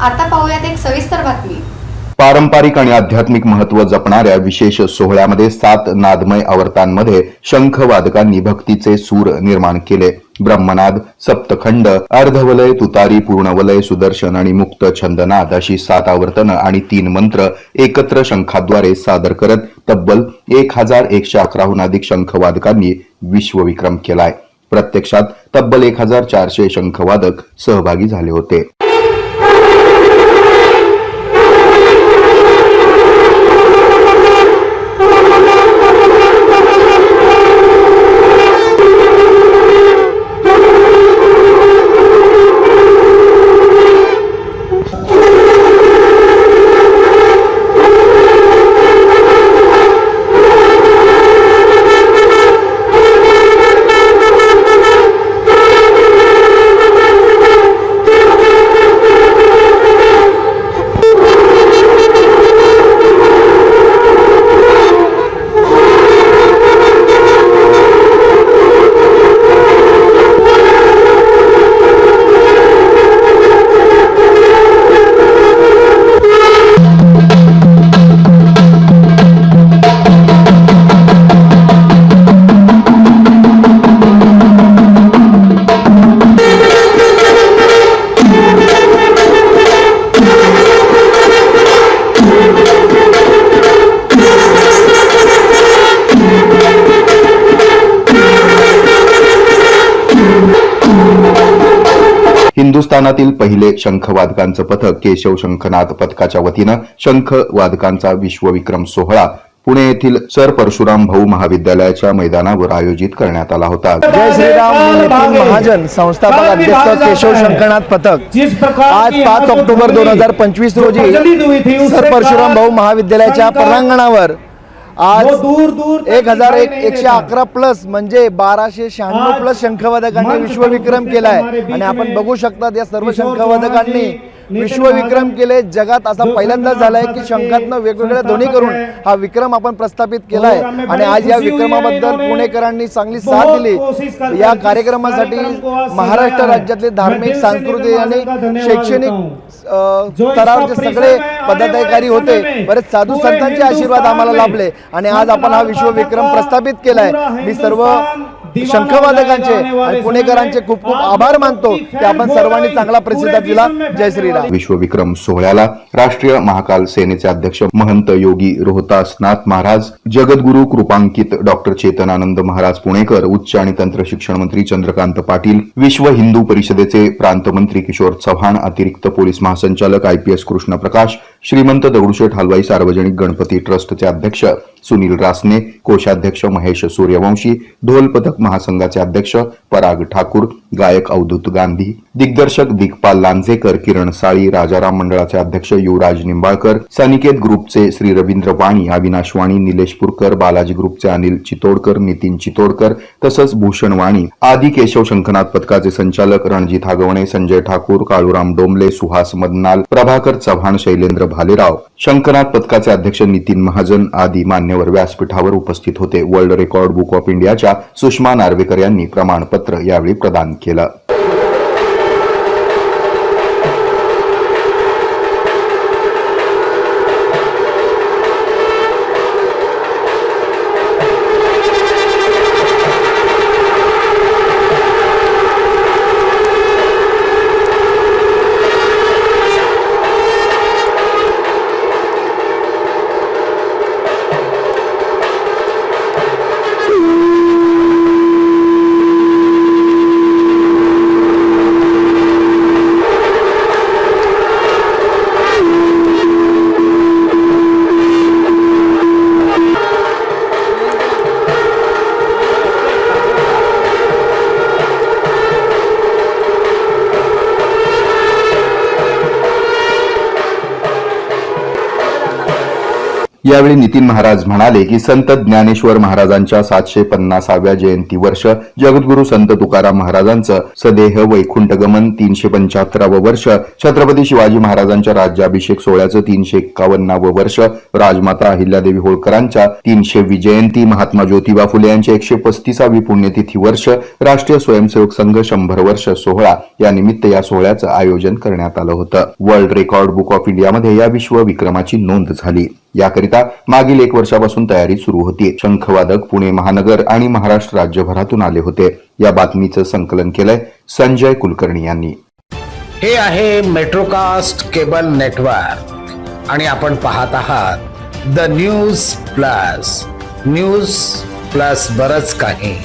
आता पाहूयात एक सविस्तर बातमी. पारंपरिक आणि आध्यात्मिक महत्त्व जपणाऱ्या विशेष सोहळ्यामध्ये सात नादमय आवर्तांमध्ये शंख वादकांनी भक्तीचे सूर निर्माण केले. ब्रह्मनाद सप्तखंड अर्धवलय तुतारी पूर्णवलय सुदर्शन आणि मुक्त छंदनाद अशी सात आवर्तनं आणि तीन मंत्र एकत्र शंखाद्वारे सादर करत तब्बल एक हजार एकशे अकराहून अधिक शंखवादकांनी विश्वविक्रम केलाय. प्रत्यक्षात तब्बल एक हजार चारशे शंखवादक सहभागी झाले होते. हिंदुस्थानातील पहिले शंखवादकांचं पथक केशव शंखनाथ पथकाच्या वतीनं शंख वादकांचा विश्वविक्रम सोहळा पुणे येथील सर परशुराम भाऊ महाविद्यालयाच्या मैदानावर आयोजित करण्यात आला होता. जय श्रीराम महाजन संस्थापक अध्यक्ष केशव शंकरनाथ पथक. आज पाच ऑक्टोबर दोन हजार पंचवीस रोजी सर परशुराम भाऊ महाविद्यालयाच्या परांगणावर आज वो दूर दूर एक हजार एक एकशे। अकरा प्लस म्हणजे बाराशे शहाण्णव प्लस शंखवादकांनी विश्वविक्रम केलाय आणि आपण बघू शकतात या सर्व शंखवादकांनी विश्वविक्रम केले जगात असा पहिल्यांदा झालाय की शंखातनं वेगवेगळ्या ध्वनी करून है. हा विक्रम आपण प्रस्थापित केलाय और हमें आणि आज या है विक्रमाबद्दल पुणेकरांनी चांगली साथ दिली या कार्यक्रमासाठी महाराष्ट्र है, राज्यातले धार्मिक सांस्कृतिक आणि शैक्षणिक हूं. स्तरावरचे सगळे पदाधिकारी होते बरेच साधू संतांचे आशीर्वाद आम्हाला लाभले. आणि आज आपण हा विश्वविक्रम प्रस्थापित केलाय. मी सर्व शंखवादकांचे आणि पुणेकरांचे खूप खूप आभार मानतो की आपण सर्वांनी चांगला पूरे प्रतिसाद दिला जय श्रीराम. विश्वविक्रम सोहळ्याला राष्ट्रीय महाकाल सेनेचे अध्यक्ष महंत योगी रोहतासनाथ महाराज जगद्गुरु कृपांकित डॉक्टर चेतनानंद महाराज पुणेकर उच्च आणि तंत्र शिक्षण मंत्री चंद्रकांत पाटील विश्व हिंदू परिषदेचे प्रांतमंत्री किशोर चव्हाण अतिरिक्त पोलीस महासंचालक आयपीएस कृष्ण प्रकाश श्रीमंत दगडूशेठ हलवाई सार्वजनिक गणपती ट्रस्टचे अध्यक्ष सुनील रासने कोषाध्यक्ष महेश सूर्यवंशी ढोल पथक महासंघाचे अध्यक्ष पराग ठाकूर गायक अवधूत गांधी दिग्दर्शक दिग्पाल लांजेकर किरण साळी राजाराम मंडळाचे अध्यक्ष युवराज निंबाळकर सनिकेत ग्रुपचे श्री रवींद्र वाणी अविनाश वाणी निलेश पुरकर बालाजी ग्रुपचे अनिल चितोडकर नितीन चितोडकर तसंच भूषण वाणी आदी केशव शंखनाथ पथकाचे संचालक रणजित हागवणे संजय ठाकूर काळूराम डोंबले सुहास मदनाल प्रभाकर चव्हाण शैलेंद्र भालेराव शंखनाथ पथकाचे अध्यक्ष नितीन महाजन आदी मान्यवर व्यासपीठावर उपस्थित होते. वर्ल्ड रेकॉर्ड बुक ऑफ इंडियाच्या सुषमा नार्वेकर यांनी प्रमाणपत्र यावेळी प्रदान केलं. यावेळी नितीन महाराज म्हणाले की संत ज्ञानेश्वर महाराजांच्या सातशे पन्नासाव्या जयंती वर्ष जगद्गुरु संत तुकाराम महाराजांचं सदेह वैकुंठ गमन तीनशे पंच्याहत्तरावं वर्ष छत्रपती शिवाजी महाराजांच्या राज्याभिषेक सोहळ्याचं तीनशे एक्कावन्नावं वर्ष राजमाता अहिल्यादेवी होळकरांच्या तीनशेवी जयंती महात्मा ज्योतिबा फुले यांची एकशे पस्तीसावी पुण्यतिथी वर्ष राष्ट्रीय स्वयंसेवक संघ शंभर वर्ष सोहळा या निमित्त या सोहळ्याचं आयोजन करण्यात आलं होतं. वर्ल्ड रेकॉर्ड बुक ऑफ इंडियामध्ये या विश्व विक्रमाची नोंद झाली. याकरिता मागील एक वर्षापासून तयारी सुरू होती शंखवादक पुणे महानगर आणि महाराष्ट्र राज्यभरातून आले होते. या बातमीचं संकलन केलंय संजय कुलकर्णी यांनी. हे आहे मेट्रोकास्ट केबल नेटवर्क. आणि आपण पाहत आहात the news plus. News plus बरच काही.